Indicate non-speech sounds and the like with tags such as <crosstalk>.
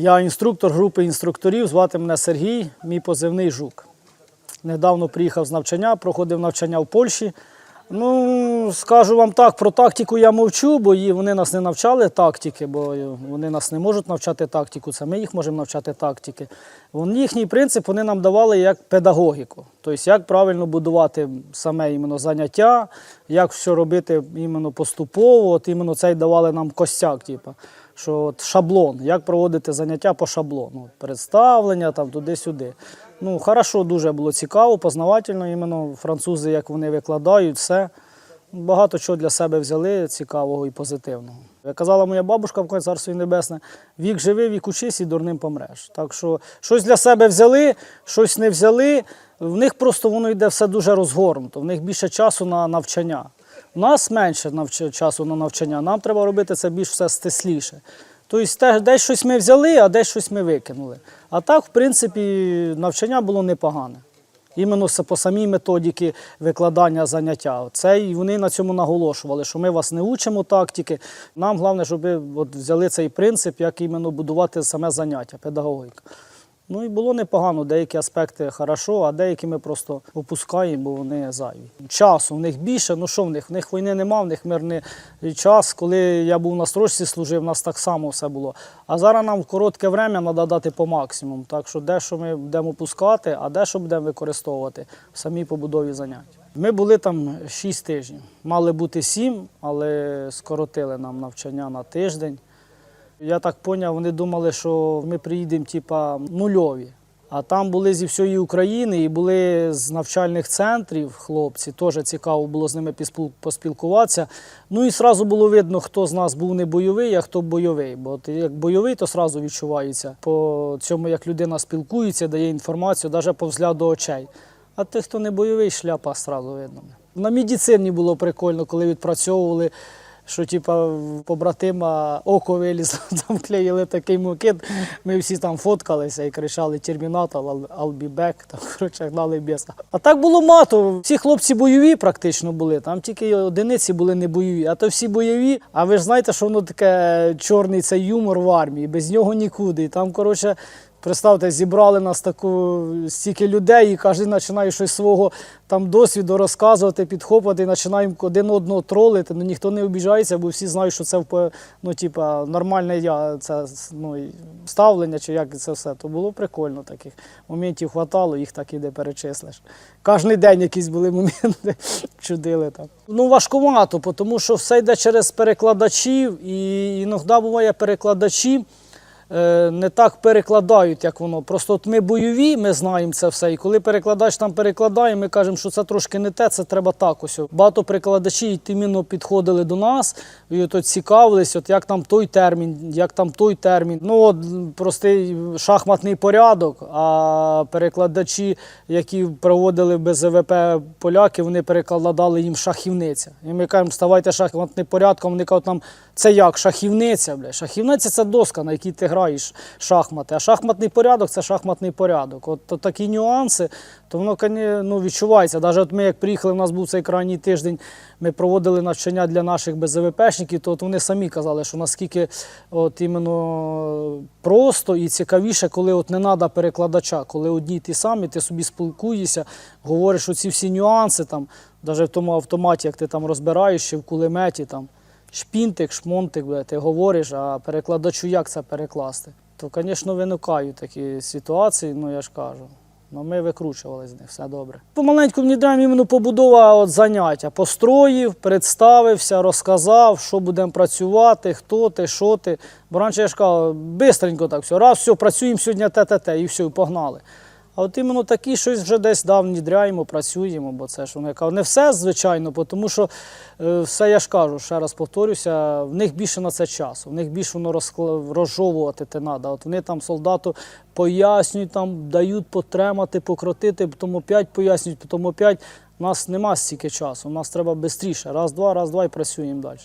Я інструктор групи інструкторів, звати мене Сергій, мій позивний жук. Недавно приїхав з навчання, проходив навчання в Польщі. Ну, скажу вам так, про тактику я мовчу, бо вони нас не навчали тактики, бо вони нас не можуть навчати тактику, це ми їх можемо навчати тактики. Їхній принцип вони нам давали як педагогіку. Тобто, як правильно будувати саме іменно заняття, як все робити іменно поступово. От іменно це й давали нам костяк, типу, що от шаблон, як проводити заняття по шаблону. Представлення там туди-сюди. Ну, хорошо, дуже було цікаво, познавательно, іменно французи, як вони викладають, все. Багато чого для себе взяли цікавого і позитивного. Як казала моя бабушка, в царстві небесне, вік живи, вік учись і дурним помреш. Так що щось для себе взяли, щось не взяли. В них просто воно йде все дуже розгорнуто, в них більше часу на навчання. У нас менше часу на навчання, нам треба робити це більш все стисліше. Тобто десь щось ми взяли, а десь щось ми викинули. А так, в принципі, навчання було непогане. Іменно по самій методіки викладання заняття. Це і вони на цьому наголошували, що ми вас не учимо тактики. Нам головне, щоб ви от взяли цей принцип, як іменно будувати саме заняття, педагогіка. Ну і було непогано, деякі аспекти хорошо, а деякі ми просто опускаємо, бо вони зайві. Часу в них більше, ну що в них? В них війни нема, в них мирний час. Коли я був на строчці служив, у нас так само все було. А зараз нам в коротке время треба дати по максимуму. Так що дещо ми будемо пускати, а дещо будемо використовувати в самій побудові занять. Ми були там 6 тижнів. Мали бути 7, але скоротили нам навчання на тиждень. Я так зрозумів, вони думали, що ми приїдемо типа нульові. А там були зі всієї України і були з навчальних центрів хлопці. Теж цікаво було з ними поспілкуватися. Ну і одразу було видно, хто з нас був не бойовий, а хто бойовий. Бо от як бойовий, то одразу відчувається по цьому, як людина спілкується, дає інформацію, навіть по взгляду очей. А тих, хто не бойовий, шляпа одразу видно. На медицині було прикольно, коли відпрацьовували що типа побратима око вилізло, <laughs> там клеїли такий мукет. Ми всі там фоткалися і кричали Термінатор, back, <laughs> там коротше гнали біса. А так було мато. Всі хлопці бойові практично були. Там тільки одиниці були не бойові, а то всі бойові. А ви ж знаєте, що воно таке чорний цей юмор в армії, без нього нікуди. І там, коротше. Представте, зібрали нас таку стільки людей, і кожен починає щось свого там досвіду розказувати, підхоплювати, і починаємо один одного тролити. Ну ніхто не обіжається, бо всі знають, що це ну, типа, нормальне я, це ну, ставлення, чи як це все. То було прикольно таких моментів хватало, їх так і не перечислиш. Кожен день якісь були моменти, <laughs> чудили там. Ну, важкувато, тому що все йде через перекладачів, і іноді буває перекладачі не так перекладають, як воно. Просто от ми бойові, ми знаємо це все. І коли перекладач там перекладає, ми кажемо, що це трошки не те, це треба так ось. Багато перекладачів іменно підходили до нас і от, от цікавились, от як там той термін, як там той термін. Ну от простий шахматний порядок, а перекладачі, які проводили без ВВП поляки, вони перекладали їм шахівниця. І ми кажемо, ставайте шахматним порядком, вони кажуть нам, це як шахівниця, бля. Шахівниця це доска, на якій ти граєш шахмати. А шахматний порядок це шахматний порядок. От такі нюанси, то воно ну, відчувається. Навіть от ми, як приїхали, у нас був цей крайній тиждень, ми проводили навчання для наших БЗВПшників, то от вони самі казали, що наскільки от іменно просто і цікавіше, коли от не треба перекладача, коли одні ті самі, ти собі спілкуєшся, говориш оці всі нюанси, там, навіть в тому автоматі, як ти там розбираєш, ще в кулеметі, там, шпінтик, шмонтик, бля, ти говориш, а перекладачу як це перекласти? То, звісно, виникають такі ситуації, ну я ж кажу. Ну, ми викручували з них, все добре. Помаленьку внідряємо іменно побудова от заняття. Построїв, представився, розказав, що будемо працювати, хто ти, що ти. Бо раніше я ж кажу, бистренько так все, раз, все, працюємо сьогодні те-те-те, і все, і погнали. А от іменно такі щось вже десь да, внідряємо, працюємо, бо це ж вони кажуть, не все, звичайно, тому що е, все я ж кажу, ще раз повторюся, в них більше на це часу, в них більше воно розжовувати те треба. От вони там солдату пояснюють, там дають потремати, покрутити, потім опять пояснюють, потім опять. У нас нема стільки часу, у нас треба швидше. Раз, два, раз, два і працюємо далі.